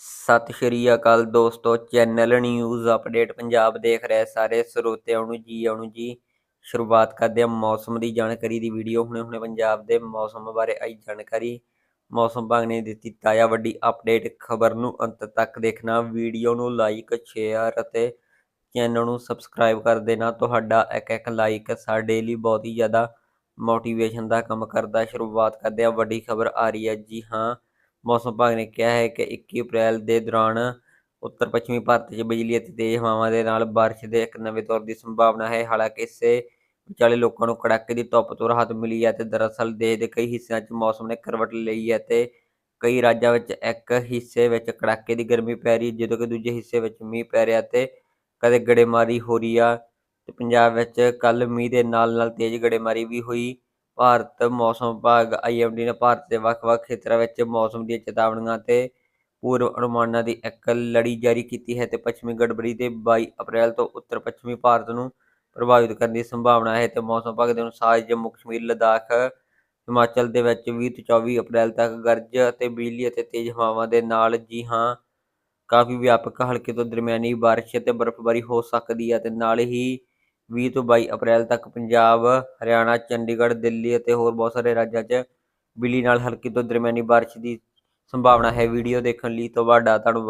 ਸਤਿ ਸ਼੍ਰੀ ਅਕਾਲ ਦੋਸਤੋ, channel news update Punjab ਦੇਖ ਰਹੇ ਸਾਰੇ ਸਰੋਤਿਆਂ ਨੂੰ ਜੀ, ਆਉਣ ਜੀ। ਸ਼ੁਰੂਆਤ ਕਰਦੇ ਹਾਂ ਮੌਸਮ ਦੀ ਜਾਣਕਾਰੀ ਦੀ ਵੀਡੀਓ। ਹੁਣੇ ਹੁਣੇ ਪੰਜਾਬ ਦੇ ਮੌਸਮ ਬਾਰੇ ਆਈ ਜਾਣਕਾਰੀ। ਮੌਸਮ ਵਿਭਾਗ ਨੇ ਦਿੱਤੀ ਤਾਜ਼ਾ ਵੱਡੀ ਅਪਡੇਟ। ਖਬਰ ਨੂੰ ਅੰਤ ਤੱਕ ਦੇਖਣਾ। ਵੀਡੀਓ ਨੂੰ ਲਾਈਕ, ਸ਼ੇਅਰ ਅਤੇ ਚੈਨਲ ਨੂੰ ਸਬਸਕ੍ਰਾਈਬ ਕਰ ਦੇਣਾ। ਤੁਹਾਡਾ ਇੱਕ ਇੱਕ ਲਾਈਕ ਸਾਡੇ ਲਈ ਬਹੁਤ ਹੀ ਜ਼ਿਆਦਾ ਮੋਟੀਵੇਸ਼ਨ ਦਾ ਕੰਮ ਕਰਦਾ। ਸ਼ੁਰੂਆਤ ਕਰਦੇ ਹਾਂ। ਵੱਡੀ ਖਬਰ ਆ ਰਹੀ ਹੈ ਜੀ, ਹਾਂ। ਮੌਸਮ ਵਿਭਾਗ ਨੇ ਕਿਹਾ ਹੈ ਕਿ 21 ਅਪ੍ਰੈਲ ਦੇ ਦੌਰਾਨ ਉੱਤਰ ਪੱਛਮੀ ਭਾਰਤ 'ਚ ਬਿਜਲੀ ਅਤੇ ਤੇਜ਼ ਹਵਾਵਾਂ ਦੇ ਨਾਲ ਬਾਰਿਸ਼ ਦੇ ਇੱਕ ਨਵੇਂ ਦੌਰ ਦੀ ਸੰਭਾਵਨਾ ਹੈ। ਹਾਲਾਂਕਿ ਇਸੇ ਵਿਚਾਲੇ ਲੋਕਾਂ ਨੂੰ ਕੜਾਕੇ ਦੀ ਧੁੱਪ ਤੋਂ ਰਾਹਤ ਮਿਲੀ ਹੈ ਤੇ ਦਰਅਸਲ ਦੇਸ਼ ਦੇ ਕਈ ਹਿੱਸਿਆਂ 'ਚ ਮੌਸਮ ਨੇ ਕਰਵਟ ਲਈ ਹੈ ਤੇ ਕਈ ਰਾਜਾਂ ਵਿੱਚ ਇੱਕ ਹਿੱਸੇ ਵਿੱਚ ਕੜਾਕੇ ਦੀ ਗਰਮੀ ਪੈ ਰਹੀ, ਜਦੋਂ ਕਿ ਦੂਜੇ ਹਿੱਸੇ ਵਿੱਚ ਮੀਂਹ ਪੈ ਰਿਹਾ ਤੇ ਕਦੇ ਗੜੇਮਾਰੀ ਹੋ ਰਹੀ ਆ। ਤੇ ਪੰਜਾਬ ਵਿੱਚ ਕੱਲ ਮੀਂਹ ਦੇ ਨਾਲ ਨਾਲ ਤੇਜ਼ ਗੜੇਮਾਰੀ ਵੀ ਹੋਈ। ਭਾਰਤ ਮੌਸਮ ਵਿਭਾਗ ਆਈਐਮਡੀ ਨੇ ਭਾਰਤ ਦੇ ਵੱਖ-ਵੱਖ ਖੇਤਰਾਂ ਵਿੱਚ ਮੌਸਮ ਦੀਆਂ ਚੇਤਾਵਨੀਆਂ ਤੇ ਪੂਰਵ ਅਨੁਮਾਨਾਂ ਦੀ ਇੱਕ ਲੜੀ ਜਾਰੀ ਕੀਤੀ ਹੈ ਤੇ ਪੱਛਮੀ ਗੜਬੜੀ ਦੇ 22 ਅਪ੍ਰੈਲ ਤੋਂ ਉੱਤਰ ਪੱਛਮੀ ਭਾਰਤ ਨੂੰ ਪ੍ਰਭਾਵਿਤ ਕਰਨ ਦੀ ਸੰਭਾਵਨਾ ਹੈ ਤੇ ਮੌਸਮ ਵਿਭਾਗ ਦੇ ਅਨੁਸਾਰ ਜੰਮੂ ਕਸ਼ਮੀਰ, ਲਦਾਖ, ਹਿਮਾਚਲ ਦੇ ਵਿੱਚ 20 ਤੋਂ 24 ਅਪ੍ਰੈਲ ਤੱਕ ਗਰਜ ਅਤੇ ਬਿਜਲੀ ਅਤੇ ਤੇਜ਼ ਹਵਾਵਾਂ ਦੇ ਨਾਲ ਜੀ ਹਾਂ, ਕਾਫੀ ਵਿਆਪਕ ਹਲਕੇ ਤੋਂ ਦਰਮਿਆਨੀ ਬਾਰਿਸ਼ ਅਤੇ ਬਰਫ਼ਬਾਰੀ ਹੋ ਸਕਦੀ ਹੈ ਤੇ ਨਾਲ ਹੀ 20 ਤੋਂ 22 ਅਪ੍ਰੈਲ ਤੱਕ ਪੰਜਾਬ, ਹਰਿਆਣਾ, ਚੰਡੀਗੜ੍ਹ, ਦਿੱਲੀ ਅਤੇ ਹੋਰ ਬਹੁਤ ਸਾਰੇ ਰਾਜਾਂ 'ਚ ਬਿਜਲੀ ਨਾਲ ਹਲਕੀ ਤੋਂ ਦਰਮਿਆਨੀ ਬਾਰਿਸ਼ ਦੀ ਸੰਭਾਵਨਾ ਹੈ। ਵੀਡੀਓ ਦੇਖਣ ਲਈ ਤੁਹਾਡਾ ਧੰਨਵਾਦ।